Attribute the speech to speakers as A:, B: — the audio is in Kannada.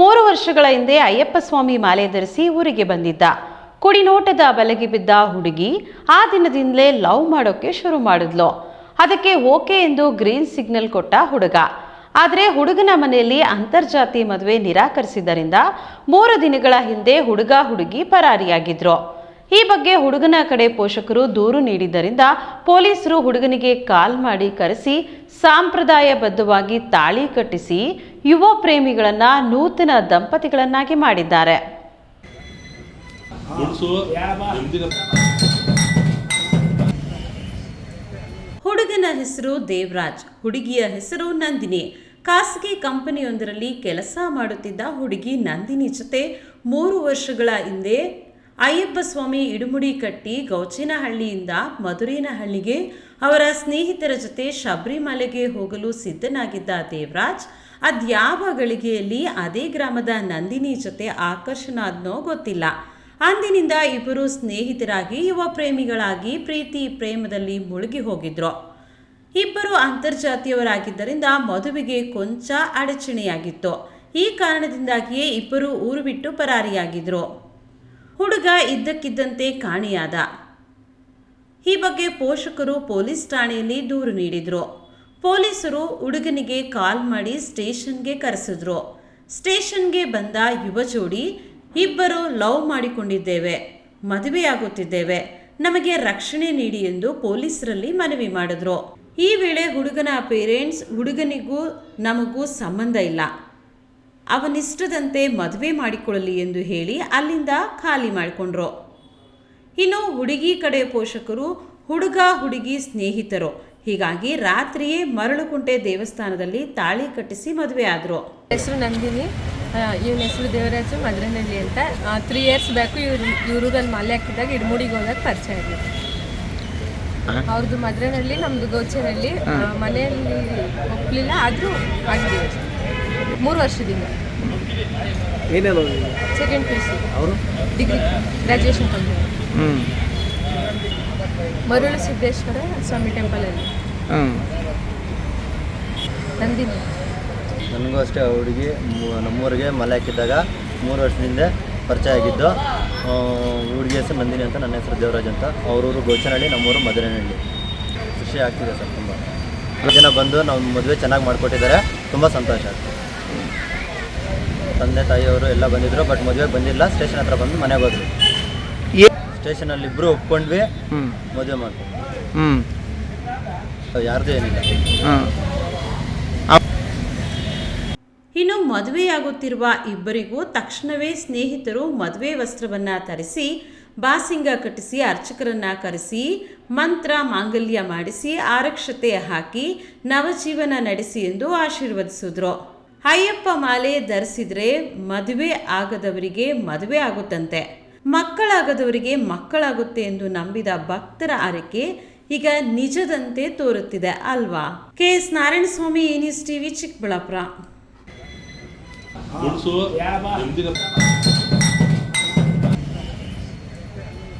A: ಮೂರು ವರ್ಷಗಳ ಹಿಂದೆ ಅಯ್ಯಪ್ಪ ಸ್ವಾಮಿ ಮಾಲೆ ಧರಿಸಿ ಊರಿಗೆ ಬಂದಿದ್ದ. ಕುಡಿನೋಟದ ಬಲಗಿ ಬಿದ್ದ ಹುಡುಗಿ ಆ ದಿನದಿಂದಲೇ ಲವ್ ಮಾಡೋಕೆ ಶುರು ಮಾಡಿದ್ಲು. ಅದಕ್ಕೆ ಓಕೆ ಎಂದು ಗ್ರೀನ್ ಸಿಗ್ನಲ್ ಕೊಟ್ಟ ಹುಡುಗ. ಆದರೆ ಹುಡುಗನ ಮನೆಯಲ್ಲಿ ಅಂತರ್ಜಾತಿ ಮದುವೆ ನಿರಾಕರಿಸಿದ್ದರಿಂದ ಮೂರು ದಿನಗಳ ಹಿಂದೆ ಹುಡುಗ ಹುಡುಗಿ ಪರಾರಿಯಾಗಿದ್ರು. ಈ ಬಗ್ಗೆ ಹುಡುಗನ ಕಡೆ ಪೋಷಕರು ದೂರು ನೀಡಿದ್ದರಿಂದ ಪೊಲೀಸರು ಹುಡುಗನಿಗೆ ಕಾಲ್ ಮಾಡಿ ಕರೆಸಿ ಸಾಂಪ್ರದಾಯಬದ್ಧವಾಗಿ ತಾಳಿ ಕಟ್ಟಿಸಿ ಯುವ ಪ್ರೇಮಿಗಳನ್ನ ನೂತನ ದಂಪತಿಗಳನ್ನಾಗಿ ಮಾಡಿದ್ದಾರೆ. ಹುಡುಗನ ಹೆಸರು ದೇವರಾಜ್ ಹುಡುಗಿಯ ಹೆಸರು ನಂದಿನಿ. ಖಾಸಗಿ ಕಂಪನಿಯೊಂದರಲ್ಲಿ ಕೆಲಸ ಮಾಡುತ್ತಿದ್ದ ಹುಡುಗಿ ನಂದಿನಿ ಜೊತೆ ಮೂರು ವರ್ಷಗಳ ಹಿಂದೆ ಅಯ್ಯಪ್ಪ ಸ್ವಾಮಿ ಇಡುಮುಡಿ ಕಟ್ಟಿ ಗೌಚಿನಹಳ್ಳಿಯಿಂದ ಮಧುರಿನಹಳ್ಳಿಗೆ ಅವರ ಸ್ನೇಹಿತರ ಜೊತೆ ಶಬರಿಮಲೆಗೆ ಹೋಗಲು ಸಿದ್ಧನಾಗಿದ್ದ ದೇವರಾಜ್ ಅದ್ಯಾವ ಗಳಿಗೆಯಲ್ಲಿ ಅದೇ ಗ್ರಾಮದ ನಂದಿನಿ ಜೊತೆ ಆಕರ್ಷಣಾದ್ನೋ ಗೊತ್ತಿಲ್ಲ. ಅಂದಿನಿಂದ ಇಬ್ಬರು ಸ್ನೇಹಿತರಾಗಿ ಯುವ ಪ್ರೇಮಿಗಳಾಗಿ ಪ್ರೀತಿ ಪ್ರೇಮದಲ್ಲಿ ಮುಳುಗಿ ಹೋಗಿದ್ರು. ಇಬ್ಬರು ಅಂತರ್ಜಾತಿಯವರಾಗಿದ್ದರಿಂದ ಮದುವೆಗೆ ಕೊಂಚ ಅಡಚಣೆಯಾಗಿತ್ತು. ಈ ಕಾರಣದಿಂದಾಗಿಯೇ ಇಬ್ಬರು ಊರು ಬಿಟ್ಟು ಪರಾರಿಯಾಗಿದ್ರು. ಹುಡುಗ ಇದ್ದಕ್ಕಿದ್ದಂತೆ ಕಾಣೆಯಾದ. ಈ ಬಗ್ಗೆ ಪೋಷಕರು ಪೊಲೀಸ್ ಠಾಣೆಯಲ್ಲಿ ದೂರು ನೀಡಿದರು. ಪೊಲೀಸರು ಹುಡುಗನಿಗೆ ಕಾಲ್ ಮಾಡಿ ಸ್ಟೇಷನ್ಗೆ ಕರೆಸಿದ್ರು. ಸ್ಟೇಷನ್ಗೆ ಬಂದ ಯುವ ಜೋಡಿ ಇಬ್ಬರು ಲವ್ ಮಾಡಿಕೊಂಡಿದ್ದೇವೆ, ಮದುವೆಯಾಗುತ್ತಿದ್ದೇವೆ, ನಮಗೆ ರಕ್ಷಣೆ ನೀಡಿ ಎಂದು ಪೊಲೀಸರಲ್ಲಿ ಮನವಿ ಮಾಡಿದ್ರು. ಈ ವೇಳೆ ಹುಡುಗನ ಪೇರೆಂಟ್ಸ್ ಹುಡುಗನಿಗೂ ನಮಗೂ ಸಂಬಂಧ ಇಲ್ಲ. ಅವನಿಷ್ಟದಂತೆ ಮದುವೆ ಮಾಡಿಕೊಳ್ಳಲಿ ಎಂದು ಹೇಳಿ ಅಲ್ಲಿಂದ ಖಾಲಿ ಮಾಡಿಕೊಂಡ್ರು. ಇನ್ನು ಹುಡುಗಿ ಕಡೆ ಪೋಷಕರು ಹುಡುಗ ಹುಡುಗಿ ಸ್ನೇಹಿತರು. ಹೀಗಾಗಿ ರಾತ್ರಿಯೇ ಮರಳುಕುಂಟೆ ದೇವಸ್ಥಾನದಲ್ಲಿ ತಾಳಿ ಕಟ್ಟಿಸಿ ಮದುವೆ ಆದರು.
B: ಹೆಸರು ನಂದಿನಿ. ಇವನ ಹೆಸರು ದೇವರಾಜು ಮದ್ರನಲ್ಲಿ ಅಂತ. ತ್ರೀ ಇಯರ್ಸ್ ಬ್ಯಾಕು ಇವ್ರು ಇವ್ರಿಗಲ್ಲಿ ಮಾಲೆ ಹಾಕಿದಾಗ ಇಡ್ಮುಡಿಗೆ ಹೋದಾಗ ಪರಿಚಯ ಆಗಿತ್ತು ಅವ್ರದ್ದು ಮದ್ರನಹಳ್ಳಿ ನಮ್ಮದು ಗೋಚರಲ್ಲಿ ಮನೆಯಲ್ಲಿ ಒಪ್ಪಲಿಲ್ಲ ಆದರೂ ಅಷ್ಟೇ. ಮೂರು ವರ್ಷದಿಂದ.
C: ಏನೆಲ್ಲ
B: ಸೆಕೆಂಡ್ ಪಿ ಯು ಸಿ
C: ಅವರು
B: ಡಿಗ್ರಿ ಗ್ರ್ಯಾಜುಯೇಷನ್
C: ಹ್ಞೂ
B: ಮರುಳು ಸಿದ್ದೇಶ್ವರ ಸ್ವಾಮಿ ಟೆಂಪಲಲ್ಲಿ
C: ಹ್ಞೂ
B: ನಂದಿನಿ.
D: ನನಗೂ ಅಷ್ಟೇ ಆ ಹುಡುಗಿ. ನಮ್ಮೂರಿಗೆ ಮಲೆ ಹಾಕಿದ್ದಾಗ ಮೂರು ವರ್ಷದಿಂದ ಪರಿಚಯ ಆಗಿದ್ದು ಹುಡುಗಿ ಹೆಸರು ನಂದಿನಿ ಅಂತ ನನ್ನ ಹೆಸರು ದೇವರಾಜ್ ಅಂತ. ಅವರೂರು ಗೋಚನಹಳ್ಳಿ ನಮ್ಮೂರು ಮಧುರನಹಳ್ಳಿ ಖುಷಿ ಆಗ್ತಿದೆ ಸರ್ ತುಂಬ. ಜನ ಬಂದು ನಾವು ಮದುವೆ ಚೆನ್ನಾಗಿ ಮಾಡಿಕೊಟ್ಟಿದ್ದಾರೆ. ತುಂಬ ಸಂತೋಷ ಆಗ್ತದೆ. ತಂದೆ ತಾಯಿಯವರು ಎಲ್ಲ ಬಂದಿದ್ರು ಬಟ್ ಮದುವೆಗೆ ಬಂದಿಲ್ಲ. ಸ್ಟೇಷನ್ ಹತ್ರ ಬಂದು ಮನೆಗೆ ಹೋದ್ರು.
C: ಸ್ಟೇಷನ್
D: ಅಲ್ಲಿ ಇಬ್ರು ಒಪ್ಕೊಂಡ್ವಿ. ಮದುವೆ ಮಾಡ್ಕೊಂಡು
C: ಹ್ಞೂ
D: ಯಾರ್ದು ಏನಿಲ್ಲ.
C: ಹಾಂ
A: ಇನ್ನು ಮದುವೆಯಾಗುತ್ತಿರುವ ಇಬ್ಬರಿಗೂ ತಕ್ಷಣವೇ ಸ್ನೇಹಿತರು ಮದುವೆ ವಸ್ತ್ರವನ್ನ ತರಿಸಿ ಬಾಸಿಂಗ ಕಟ್ಟಿಸಿ ಅರ್ಚಕರನ್ನ ಕರೆಸಿ ಮಂತ್ರ ಮಾಂಗಲ್ಯ ಮಾಡಿಸಿ ಆರಕ್ಷತೆ ಹಾಕಿ ನವಜೀವನ ನಡೆಸಿ ಎಂದು ಆಶೀರ್ವದಿಸಿದ್ರು. ಅಯ್ಯಪ್ಪ ಮಾಲೆ ಧರಿಸಿದ್ರೆ ಮದುವೆ ಆಗದವರಿಗೆ ಮದುವೆ ಆಗುತ್ತಂತೆ. ಮಕ್ಕಳಾಗದವರಿಗೆ ಮಕ್ಕಳಾಗುತ್ತೆ ಎಂದು ನಂಬಿದ ಭಕ್ತರ ಆರೈಕೆ ಈಗ ನಿಜದಂತೆ ತೋರುತ್ತಿದೆ ಅಲ್ವಾ? ಕೆ ಎಸ್ ನಾರಾಯಣಸ್ವಾಮಿ ಸ್ವಾಮಿ ಏನಿಸ್ ಟಿವಿ ಚಿಕ್ಕಬಳ್ಳಾಪುರ.